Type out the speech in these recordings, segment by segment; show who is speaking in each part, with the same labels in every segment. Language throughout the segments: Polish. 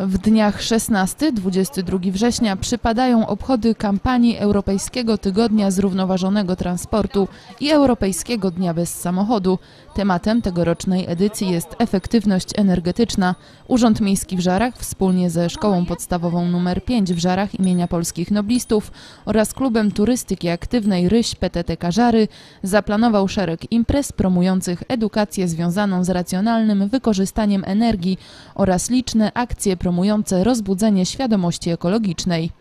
Speaker 1: W dniach 16-22 września przypadają obchody kampanii Europejskiego Tygodnia Zrównoważonego Transportu i Europejskiego Dnia Bez Samochodu. Tematem tegorocznej edycji jest efektywność energetyczna. Urząd Miejski w Żarach wspólnie ze Szkołą Podstawową nr 5 w Żarach imienia Polskich Noblistów oraz Klubem Turystyki Aktywnej Ryś PTTK Żary zaplanował szereg imprez promujących edukację związaną z racjonalnym wykorzystaniem energii oraz liczne akcje promujące rozbudzenie świadomości ekologicznej.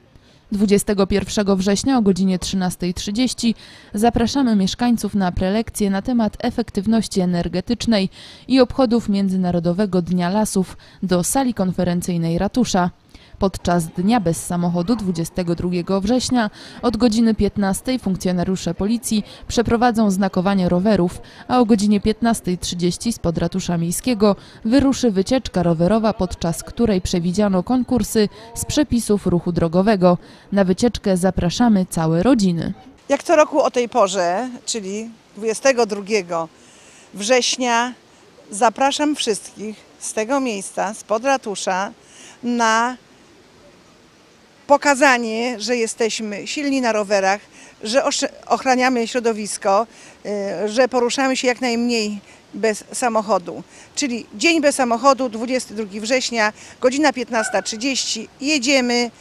Speaker 1: 21 września o godzinie 13.30 zapraszamy mieszkańców na prelekcję na temat efektywności energetycznej i obchodów Międzynarodowego Dnia Lasów do sali konferencyjnej ratusza. Podczas Dnia Bez Samochodu 22 września od godziny 15 funkcjonariusze policji przeprowadzą znakowanie rowerów, a o godzinie 15.30 spod ratusza miejskiego wyruszy wycieczka rowerowa, podczas której przewidziano konkursy z przepisów ruchu drogowego. Na wycieczkę zapraszamy całe rodziny.
Speaker 2: Jak co roku o tej porze, czyli 22 września, zapraszam wszystkich z tego miejsca, spod ratusza, na pokazanie, że jesteśmy silni na rowerach, że ochraniamy środowisko, y, że poruszamy się jak najmniej bez samochodu. Czyli dzień bez samochodu, 22 września, godzina 15.30. Jedziemy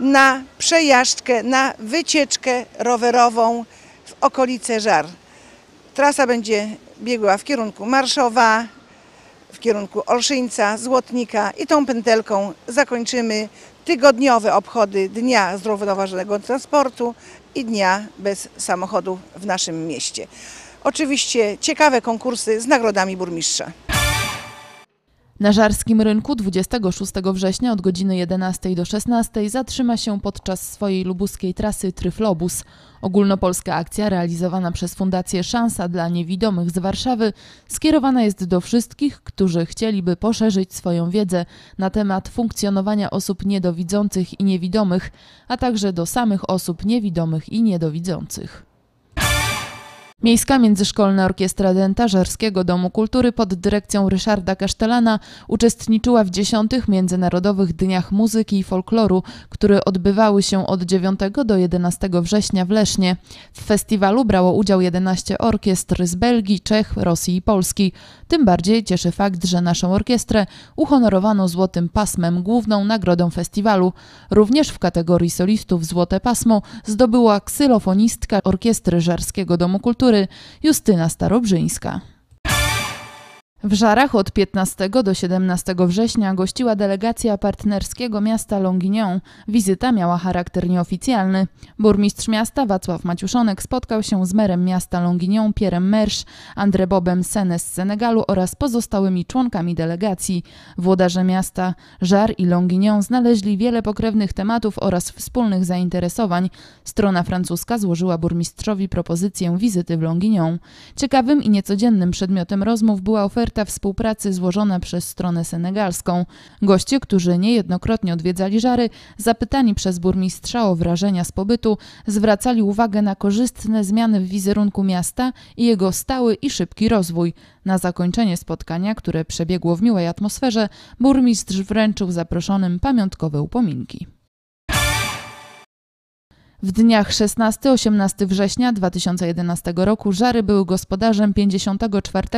Speaker 2: na przejażdżkę, na wycieczkę rowerową w okolice Żar. Trasa będzie biegła w kierunku Marszowa, w kierunku Olszyńca, Złotnika i tą pętelką zakończymy tygodniowe obchody Dnia Zrównoważonego Transportu i Dnia bez samochodu w naszym mieście. Oczywiście ciekawe konkursy z nagrodami burmistrza.
Speaker 1: Na Żarskim Rynku 26 września od godziny 11 do 16 zatrzyma się podczas swojej lubuskiej trasy Tryflobus. Ogólnopolska akcja realizowana przez Fundację Szansa dla Niewidomych z Warszawy skierowana jest do wszystkich, którzy chcieliby poszerzyć swoją wiedzę na temat funkcjonowania osób niedowidzących i niewidomych, a także do samych osób niewidomych i niedowidzących. Miejska Międzyszkolna Orkiestra Denta Żarskiego Domu Kultury pod dyrekcją Ryszarda Kasztelana uczestniczyła w dziesiątych Międzynarodowych Dniach Muzyki i Folkloru, które odbywały się od 9 do 11 września w Lesznie. W festiwalu brało udział 11 orkiestr z Belgii, Czech, Rosji i Polski. Tym bardziej cieszy fakt, że naszą orkiestrę uhonorowano złotym pasmem, główną nagrodą festiwalu. Również w kategorii solistów Złote Pasmo zdobyła ksylofonistka Orkiestry Żarskiego Domu Kultury Justyna Starobrzyńska. W Żarach od 15 do 17 września gościła delegacja partnerskiego miasta Longinion. Wizyta miała charakter nieoficjalny. Burmistrz miasta Wacław Maciuszonek spotkał się z merem miasta Longinion Pierrem Mersz, André Bobem Sene z Senegalu oraz pozostałymi członkami delegacji. Włodarze miasta Żar i Longinion znaleźli wiele pokrewnych tematów oraz wspólnych zainteresowań. Strona francuska złożyła burmistrzowi propozycję wizyty w Longinion. Ciekawym i niecodziennym przedmiotem rozmów była oferta współpracy złożona przez stronę senegalską. Goście, którzy niejednokrotnie odwiedzali Żary, zapytani przez burmistrza o wrażenia z pobytu, zwracali uwagę na korzystne zmiany w wizerunku miasta i jego stały i szybki rozwój. Na zakończenie spotkania, które przebiegło w miłej atmosferze, burmistrz wręczył zaproszonym pamiątkowe upominki. W dniach 16-18 września 2011 roku Żary były gospodarzem 54.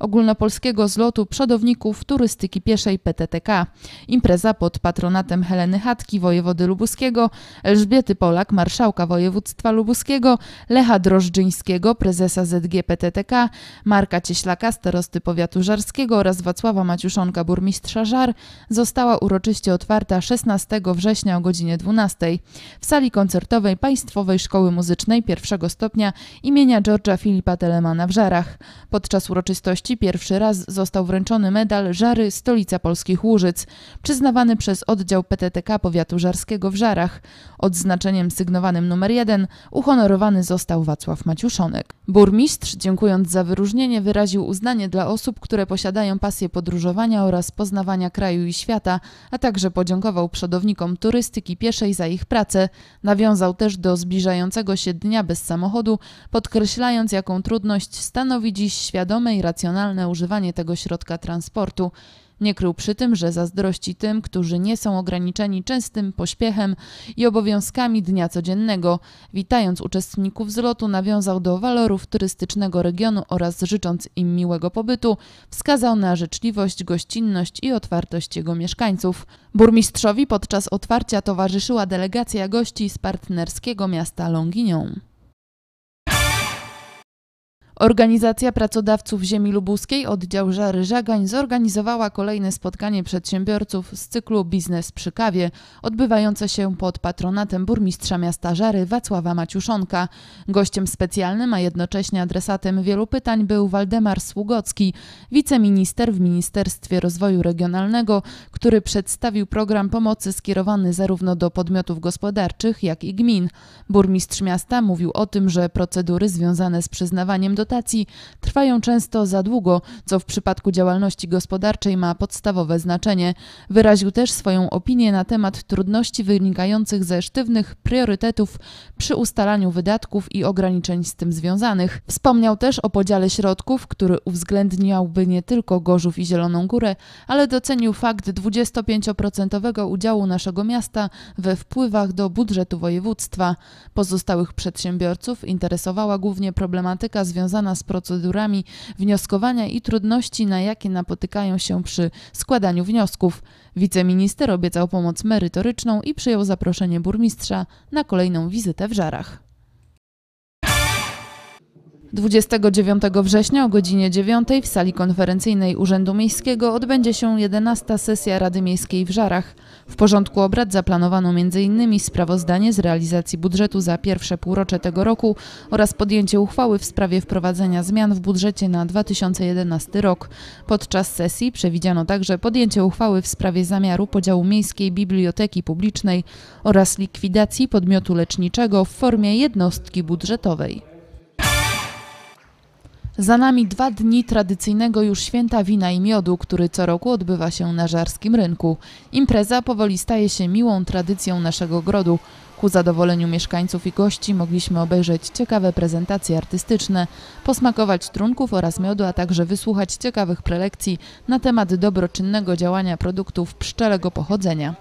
Speaker 1: ogólnopolskiego zlotu przodowników turystyki pieszej PTTK. Impreza pod patronatem Heleny Chatki, wojewody lubuskiego, Elżbiety Polak, marszałka województwa lubuskiego, Lecha Drożdżyńskiego, prezesa ZG PTTK, Marka Cieślaka, starosty powiatu żarskiego oraz Wacława Maciuszonka, burmistrza Żar, została uroczyście otwarta 16 września o godzinie 12 w sali koncertowej Państwowej Szkoły Muzycznej pierwszego stopnia imienia George'a Filipa Telemana w Żarach. Podczas uroczystości pierwszy raz został wręczony medal Żary Stolica Polskich Łużyc, przyznawany przez oddział PTTK Powiatu Żarskiego w Żarach. Odznaczeniem sygnowanym numer jeden uhonorowany został Wacław Maciuszonek. Burmistrz, dziękując za wyróżnienie, wyraził uznanie dla osób, które posiadają pasję podróżowania oraz poznawania kraju i świata, a także podziękował przodownikom turystyki pieszej za ich pracę. Nawiązał też do zbliżającego się dnia bez samochodu, podkreślając, jaką trudność stanowi dziś świadome i racjonalne używanie tego środka transportu. Nie krył przy tym, że zazdrości tym, którzy nie są ograniczeni częstym pośpiechem i obowiązkami dnia codziennego. Witając uczestników zlotu, nawiązał do walorów turystycznego regionu oraz życząc im miłego pobytu, wskazał na życzliwość, gościnność i otwartość jego mieszkańców. Burmistrzowi podczas otwarcia towarzyszyła delegacja gości z partnerskiego miasta Longinią. Organizacja Pracodawców Ziemi Lubuskiej, oddział Żary Żagań, zorganizowała kolejne spotkanie przedsiębiorców z cyklu Biznes przy kawie, odbywające się pod patronatem burmistrza miasta Żary Wacława Maciuszonka. Gościem specjalnym, a jednocześnie adresatem wielu pytań był Waldemar Sługocki, wiceminister w Ministerstwie Rozwoju Regionalnego, który przedstawił program pomocy skierowany zarówno do podmiotów gospodarczych, jak i gmin. Burmistrz miasta mówił o tym, że procedury związane z przyznawaniem dotacji dotacji trwają często za długo, co w przypadku działalności gospodarczej ma podstawowe znaczenie. Wyraził też swoją opinię na temat trudności wynikających ze sztywnych priorytetów przy ustalaniu wydatków i ograniczeń z tym związanych. Wspomniał też o podziale środków, który uwzględniałby nie tylko Gorzów i Zieloną Górę, ale docenił fakt 25% udziału naszego miasta we wpływach do budżetu województwa. Pozostałych przedsiębiorców interesowała głównie problematyka związana związana z procedurami wnioskowania i trudności, na jakie napotykają się przy składaniu wniosków. Wiceminister obiecał pomoc merytoryczną i przyjął zaproszenie burmistrza na kolejną wizytę w Żarach. 29 września o godzinie 9 w sali konferencyjnej Urzędu Miejskiego odbędzie się 11 sesja Rady Miejskiej w Żarach. W porządku obrad zaplanowano m.in. sprawozdanie z realizacji budżetu za pierwsze półrocze tego roku oraz podjęcie uchwały w sprawie wprowadzenia zmian w budżecie na 2011 rok. Podczas sesji przewidziano także podjęcie uchwały w sprawie zamiaru podziału Miejskiej Biblioteki Publicznej oraz likwidacji podmiotu leczniczego w formie jednostki budżetowej. Za nami dwa dni tradycyjnego już święta wina i miodu, który co roku odbywa się na żarskim rynku. Impreza powoli staje się miłą tradycją naszego grodu. Ku zadowoleniu mieszkańców i gości mogliśmy obejrzeć ciekawe prezentacje artystyczne, posmakować trunków oraz miodu, a także wysłuchać ciekawych prelekcji na temat dobroczynnego działania produktów pszczelego pochodzenia.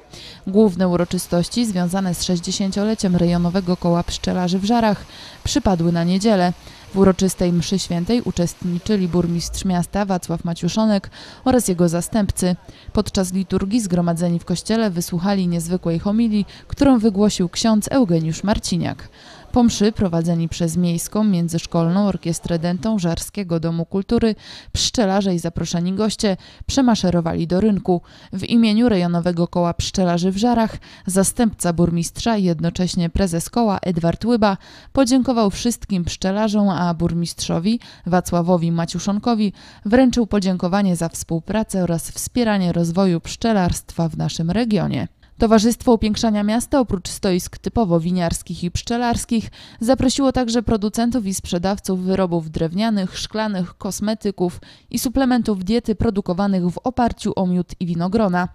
Speaker 1: Główne uroczystości związane z 60-leciem rejonowego koła pszczelarzy w Żarach przypadły na niedzielę. W uroczystej mszy świętej uczestniczyli burmistrz miasta Wacław Maciuszonek oraz jego zastępcy. Podczas liturgii zgromadzeni w kościele wysłuchali niezwykłej homilii, którą wygłosił ksiądz Eugeniusz Marciniak. Po mszy prowadzeni przez Miejską Międzyszkolną Orkiestrę Dentą Żarskiego Domu Kultury pszczelarze i zaproszeni goście przemaszerowali do rynku. W imieniu rejonowego koła pszczelarzy w Żarach zastępca burmistrza i jednocześnie prezes koła Edward Łyba podziękował wszystkim pszczelarzom, a burmistrzowi Wacławowi Maciuszonkowi wręczył podziękowanie za współpracę oraz wspieranie rozwoju pszczelarstwa w naszym regionie. Towarzystwo Upiększania Miasta oprócz stoisk typowo winiarskich i pszczelarskich zaprosiło także producentów i sprzedawców wyrobów drewnianych, szklanych, kosmetyków i suplementów diety produkowanych w oparciu o miód i winogrona.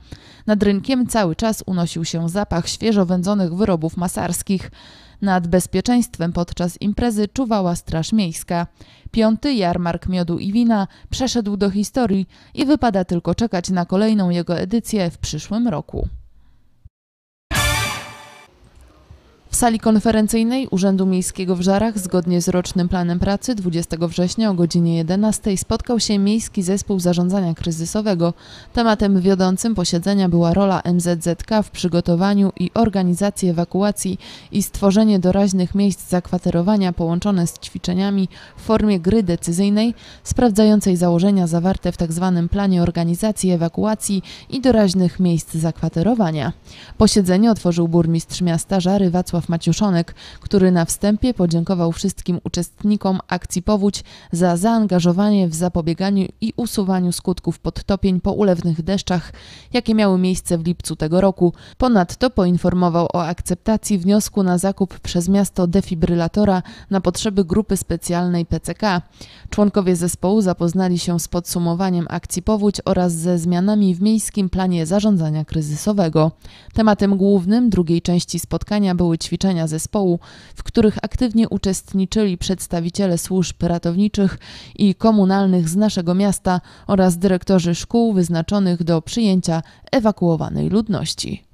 Speaker 1: Nad rynkiem cały czas unosił się zapach świeżo wędzonych wyrobów masarskich. Nad bezpieczeństwem podczas imprezy czuwała Straż Miejska. Piąty jarmark miodu i wina przeszedł do historii i wypada tylko czekać na kolejną jego edycję w przyszłym roku. Sali konferencyjnej Urzędu Miejskiego w Żarach zgodnie z rocznym planem pracy 20 września o godzinie 11 spotkał się Miejski Zespół Zarządzania Kryzysowego. Tematem wiodącym posiedzenia była rola MZZK w przygotowaniu i organizacji ewakuacji i stworzenie doraźnych miejsc zakwaterowania połączone z ćwiczeniami w formie gry decyzyjnej sprawdzającej założenia zawarte w tzw. Tak planie organizacji ewakuacji i doraźnych miejsc zakwaterowania. Posiedzenie otworzył burmistrz miasta Żary Wacław Maciuszonek, który na wstępie podziękował wszystkim uczestnikom akcji Powódź za zaangażowanie w zapobieganiu i usuwaniu skutków podtopień po ulewnych deszczach, jakie miały miejsce w lipcu tego roku. Ponadto poinformował o akceptacji wniosku na zakup przez miasto defibrylatora na potrzeby grupy specjalnej PCK. Członkowie zespołu zapoznali się z podsumowaniem akcji Powódź oraz ze zmianami w miejskim planie zarządzania kryzysowego. Tematem głównym drugiej części spotkania były ćwiczenia zespołu, w których aktywnie uczestniczyli przedstawiciele służb ratowniczych i komunalnych z naszego miasta oraz dyrektorzy szkół wyznaczonych do przyjęcia ewakuowanej ludności.